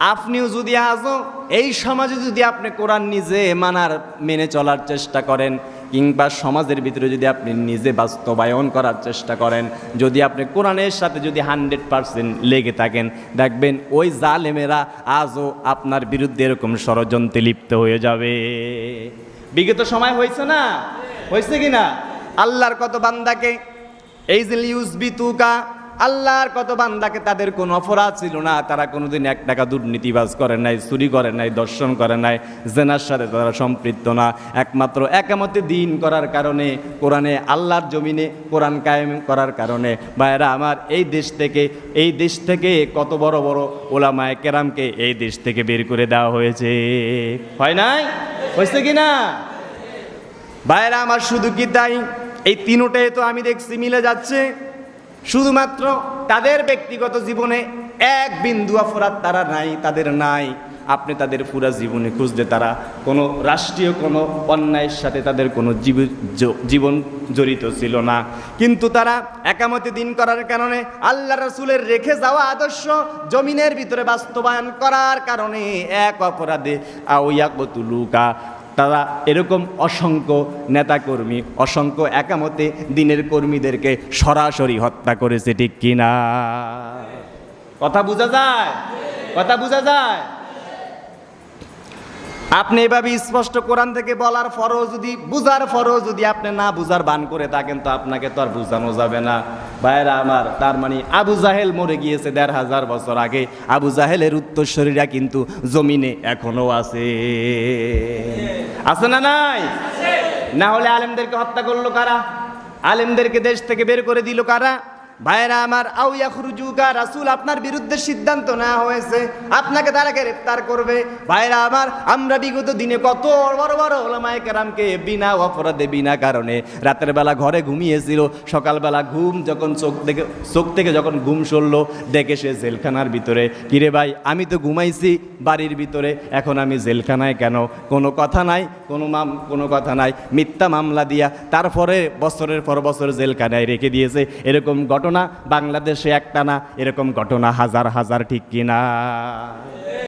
আপনিও যদি আজও এই সমাজে যদি আপনি কোরআন নিজে মানার, মেনে চলার চেষ্টা করেন, কিংবা সমাজের ভিতরে যদি আপনি নিজে বাস্তবায়ন করার চেষ্টা করেন, যদি আপনি কোরআনের সাথে যদি হান্ড্রেড পারসেন্ট লেগে থাকেন, দেখবেন ওই জালেমেরা আজও আপনার বিরুদ্ধে এরকম ষড়যন্ত্রে লিপ্ত হয়ে যাবে। বিগত সময় হয়েছে না? হয়েছে কি না? আল্লাহর কত বান্দাকে, এই যে ইউজ বিতুকা আল্লাহর কত বান্দাকে তাদের কোনো অপরাধ ছিল না, তারা কোনোদিন এক টাকা দুর্নীতিবাজ করে নাই, চুরি করে নাই, দর্শন করে নাই, জেনার সাথে তারা সম্পৃক্ত না। একমাত্র একামতে দিন করার কারণে, কোরআনে আল্লাহর জমিনে কোরআন কায়েম করার কারণে। ভাইয়েরা, আমার এই দেশ থেকে, এই দেশ থেকে কত বড় বড় ওলামায় কেরামকে এই দেশ থেকে বের করে দেওয়া হয়েছে। হয় নাই? হয়েছে কি না? ভাইয়েরা, আমার শুধু কি তাই? এই তিনোটে তো আমি দেখছি, মিলে যাচ্ছে। শুধুমাত্র তাদের ব্যক্তিগত জীবনে এক বিন্দু অপরাধ তারা নাই, তাদের নাই। আপনি তাদের পুরা জীবনে খুঁজলে তারা কোনো রাষ্ট্রীয়, কোনো অন্যায়ের সাথে তাদের কোনো জীব- জীবন জড়িত ছিল না। কিন্তু তারা একামতে দিন করার কারণে আল্লাহ রসুলের রেখে যাওয়া আদর্শ জমিনের ভিতরে বাস্তবায়ন করার কারণে এক অপরাধে আউয়া কতুলুকা তারা এরকম অসংখ্য নেতাকর্মী, অসংখ্য একামতে দিনের কর্মীদেরকে সরাসরি হত্যা করেছে, ঠিক কিনা? কথা বোঝা যায়? কথা বোঝা যায়? আপনি এভাবে স্পষ্ট কোরআন থেকে বলার পরও যদি, বুঝার পরও যদি আপনি না বুঝার বান করে থাকেন, তো আপনাকে তো আর বোঝানো যাবে না। ভাইরা আমার, তার মানে আবু জাহেল মরে গিয়েছে দেড় হাজার বছর আগে। আবু জাহেলের উত্তরসরীরা কিন্তু জমিনে এখনও আছে। আছে না নাই? না হলে আলেমদেরকে হত্যা করল কারা? আলেমদেরকে দেশ থেকে বের করে দিল কারা? ভাইরা আমার আউয়া খুরুজুকা রাসুল আপনার বিরুদ্ধে সিদ্ধান্ত নেওয়া হয়েছে, আপনাকে তারা গ্রেফতার করবে। ভাইরা আমার, আমরা বিগত দিনে কত বড় বড় ওলামায় কেরামকে বিনা অপরাধে, বিনা কারণে রাতের বেলা ঘরে ঘুমিয়েছিল, সকালবেলা ঘুম যখন চোখ থেকে চোখ থেকে যখন ঘুম সরলো, দেখে সে জেলখানার ভিতরে। কিরে ভাই, আমি তো ঘুমাইছি বাড়ির ভিতরে, এখন আমি জেলখানায় কেন? কোনো কথা নাই, কোনো মাম, কোনো কথা নাই। মিথ্যা মামলা দিয়া তারপরে বছরের পর বছর জেলখানায় রেখে দিয়েছে। এরকম ঘটনা বাংলাদেশে একটা না এরকম ঘটনা হাজার হাজার ঠিক কিনা?